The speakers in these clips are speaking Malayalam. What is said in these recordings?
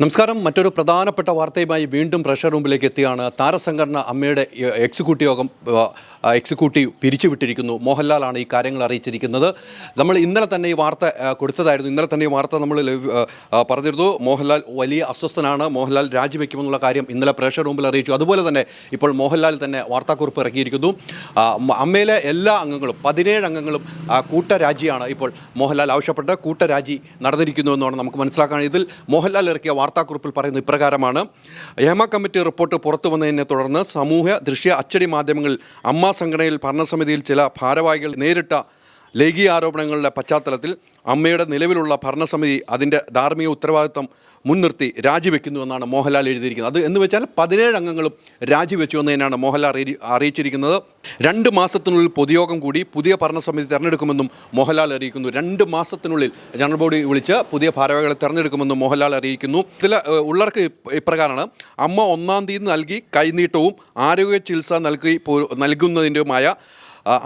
നമസ്കാരം. മറ്റൊരു പ്രധാനപ്പെട്ട വാർത്തയുമായി വീണ്ടും പ്രഷർ റൂമിലേക്ക് എത്തിയാണ് താരസംഘടന അമ്മയുടെ എക്സിക്യൂട്ടീവ് യോഗം എക്സിക്യൂട്ടീവ് പിരിച്ചുവിട്ടിരിക്കുന്നു. മോഹൻലാലാണ് ഈ കാര്യങ്ങൾ അറിയിച്ചിരിക്കുന്നത്. നമ്മൾ ഇന്നലെ തന്നെ ഈ വാർത്ത കൊടുത്തതായിരുന്നു. ഇന്നലെ തന്നെ ഈ വാർത്ത നമ്മൾ പറഞ്ഞിരുന്നു. മോഹൻലാൽ വലിയ അസ്വസ്ഥനാണ്. മോഹൻലാൽ രാജിവെക്കുമെന്നുള്ള കാര്യം ഇന്നലെ പ്രഷർ റൂമിൽ അറിയിച്ചു. അതുപോലെ തന്നെ ഇപ്പോൾ മോഹൻലാൽ തന്നെ വാർത്താക്കുറിപ്പ് ഇറക്കിയിരിക്കുന്നു അമ്മയിലെ എല്ലാ അംഗങ്ങളും പതിനേഴ് അംഗങ്ങളും കൂട്ടരാജിയാണ് ഇപ്പോൾ മോഹൻലാൽ ആവശ്യപ്പെട്ട് കൂട്ടരാജി നടന്നിരിക്കുന്നു എന്നാണ് നമുക്ക് മനസ്സിലാക്കാൻ ഇതിൽ മോഹൻലാൽ ഇറക്കിയ വാർത്താക്കുറിപ്പിൽ പറയുന്നത് ഇപ്രകാരമാണ്. ഹേമ കമ്മിറ്റി റിപ്പോർട്ട് പുറത്തു വന്നതിനെ തുടർന്ന് സമൂഹ ദൃശ്യ അച്ചടി മാധ്യമങ്ങളിൽ അമ്മ സംഘടനയിൽ ഭരണസമിതിയിൽ ചില ഭാരവാഹികൾ നേരിട്ട ലൈംഗിക ആരോപണങ്ങളുടെ പശ്ചാത്തലത്തിൽ അമ്മയുടെ നിലവിലുള്ള ഭരണസമിതി അതിന്റെ ധാർമ്മിക ഉത്തരവാദിത്തം മുൻനിർത്തി രാജിവെക്കുന്നുവെന്നാണ് മോഹൻലാൽ എഴുതിയിരിക്കുന്നത്. അത് എന്ന് വെച്ചാൽ പതിനേഴ് അംഗങ്ങളും രാജിവെച്ചു എന്ന് തന്നെയാണ് മോഹൻലാൽ അറിയിച്ചിരിക്കുന്നത്. രണ്ട് മാസത്തിനുള്ളിൽ പൊതുയോഗം കൂടി പുതിയ ഭരണസമിതി തിരഞ്ഞെടുക്കുമെന്നും മോഹൻലാൽ അറിയിക്കുന്നു. രണ്ട് മാസത്തിനുള്ളിൽ ജനറൽ ബോഡി വിളിച്ച് പുതിയ ഭാരവാഹികളെ തിരഞ്ഞെടുക്കുമെന്നും മോഹൻലാൽ അറിയിക്കുന്നു. ഇതിൽ ഉള്ളവർക്ക് ഇപ്രകാരമാണ്. അമ്മ ഒന്നാം തീയതി നൽകി കൈനീട്ടവും ആരോഗ്യ ചികിത്സ നൽകി നൽകുന്നതിന്റെതുമായ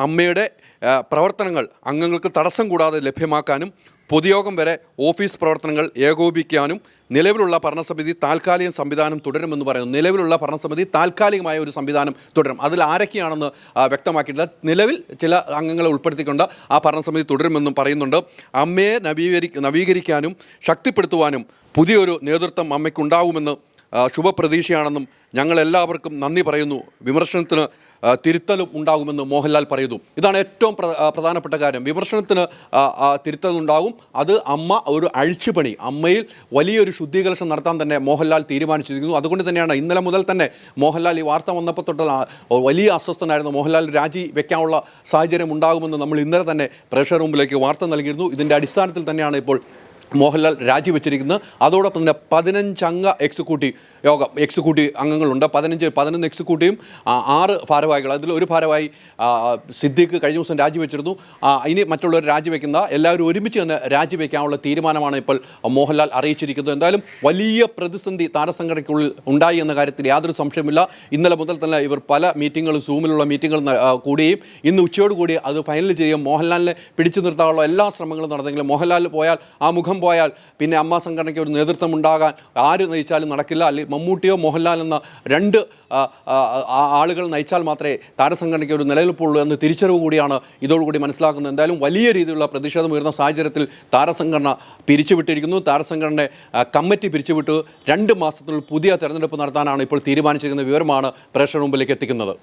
അമ്മയുടെ പ്രവർത്തനങ്ങൾ അംഗങ്ങൾക്ക് തടസ്സം കൂടാതെ ലഭ്യമാക്കാനും പൊതുയോഗം വരെ ഓഫീസ് പ്രവർത്തനങ്ങൾ ഏകോപിപ്പിക്കാനും നിലവിലുള്ള ഭരണസമിതി താൽക്കാലിക സംവിധാനം തുടരുമെന്ന് പറയുന്നു. നിലവിലുള്ള ഭരണസമിതി താൽക്കാലികമായ ഒരു സംവിധാനം തുടരും. അതിൽ ആരൊക്കെയാണെന്ന് വ്യക്തമാക്കിയിട്ടില്ല. നിലവിൽ ചില അംഗങ്ങളെ ഉൾപ്പെടുത്തിക്കൊണ്ട് ആ ഭരണസമിതി തുടരുമെന്നും പറയുന്നുണ്ട്. അമ്മയെ നവീകരി നവീകരിക്കാനും ശക്തിപ്പെടുത്തുവാനും പുതിയൊരു നേതൃത്വം അമ്മയ്ക്കുണ്ടാവുമെന്ന് ആ, ശുഭപ്രതീക്ഷയാണെന്നും ഞങ്ങളെല്ലാവർക്കും നന്ദി പറയുന്നു. വിമർശനത്തിന് തിരുത്തലും ഉണ്ടാകുമെന്ന് മോഹൻലാൽ പറയുന്നു. ഇതാണ് ഏറ്റവും പ്രധാനപ്പെട്ട കാര്യം. വിമർശനത്തിന് തിരുത്തലുണ്ടാകും അത് അമ്മ ഒരു അഴിച്ചുപണി. അമ്മയിൽ വലിയൊരു ശുദ്ധീകരണം നടത്താൻ തന്നെ മോഹൻലാൽ തീരുമാനിച്ചിരിക്കുന്നു. അതുകൊണ്ട് തന്നെയാണ് ഇന്നലെ മുതൽ തന്നെ മോഹൻലാൽ ഈ വാർത്ത വന്നപ്പോൾ തൊട്ട് വലിയ അസ്വസ്ഥനായിരുന്നു. മോഹൻലാൽ രാജി വെക്കാനുള്ള സാഹചര്യം ഉണ്ടാകുമെന്ന് നമ്മൾ ഇന്നലെ തന്നെ പ്രേക്ഷക റൂമിലേക്ക് വാർത്ത നൽകിയിരുന്നു. ഇതിന്റെ അടിസ്ഥാനത്തിൽ തന്നെയാണ് ഇപ്പോൾ മോഹൻലാൽ രാജിവെച്ചിരിക്കുന്നത് അതോടൊപ്പം തന്നെ പതിനഞ്ചംഗ എക്സിക്യൂട്ടീവ് യോഗം എക്സിക്യൂട്ടീവ് അംഗങ്ങളുണ്ട്. പതിനഞ്ച് പതിനൊന്ന് എക്സിക്യൂട്ടീവും ആറ് ഭാരവാഹികൾ അതിൽ ഒരു ഭാരവാഹി സിദ്ദീഖ് കഴിഞ്ഞ ദിവസം രാജിവെച്ചിരുന്നു. ഇനി മറ്റുള്ളവർ രാജിവെക്കുന്ന എല്ലാവരും ഒരുമിച്ച് തന്നെ രാജിവെക്കാനുള്ള തീരുമാനമാണ് ഇപ്പോൾ മോഹൻലാൽ അറിയിച്ചിരിക്കുന്നത്. എന്തായാലും വലിയ പ്രതിസന്ധി താരസംഘടനയ്ക്കുള്ളിൽ ഉണ്ടായി എന്ന കാര്യത്തിൽ യാതൊരു സംശയമില്ല ഇന്നലെ മുതൽ തന്നെ ഇവർ പല മീറ്റിങ്ങുകളും സൂമിലുള്ള മീറ്റിങ്ങുകൾ കൂടിയും ഇന്ന് ഉച്ചയോടുകൂടി അത് ഫൈനൽ ചെയ്യും. മോഹൻലാലിനെ പിടിച്ചു നിർത്താനുള്ള എല്ലാ ശ്രമങ്ങളും നടന്നെങ്കിലും മോഹൻലാൽ പോയാൽ ആ മുഖം പോയാൽ പിന്നെ അമ്മ സംഘടനയ്ക്ക് ഒരു നേതൃത്വം ഉണ്ടാകാൻ ആര് നയിച്ചാലും നടക്കില്ല. അല്ലെങ്കിൽ മമ്മൂട്ടിയോ മോഹൻലാൽ എന്ന രണ്ട് ആളുകൾ നയിച്ചാൽ മാത്രമേ താരസംഘടനയ്ക്ക് ഒരു നിലനിൽപ്പുള്ളൂ എന്ന് തിരിച്ചറിവ് കൂടിയാണ് ഇതോടുകൂടി മനസ്സിലാക്കുന്നത്. എന്തായാലും വലിയ രീതിയിലുള്ള പ്രതിഷേധമുയർന്ന സാഹചര്യത്തിൽ താരസംഘടന പിരിച്ചുവിട്ടിരിക്കുന്നു. താരസംഘടനയുടെ കമ്മിറ്റി പിരിച്ചുവിട്ടു. രണ്ട് മാസത്തിനുള്ളിൽ പുതിയ തെരഞ്ഞെടുപ്പ് നടത്താനാണ് ഇപ്പോൾ തീരുമാനിച്ചിരിക്കുന്ന വിവരമാണ് പ്രേക്ഷക മുമ്പിലേക്ക് എത്തിക്കുന്നത്.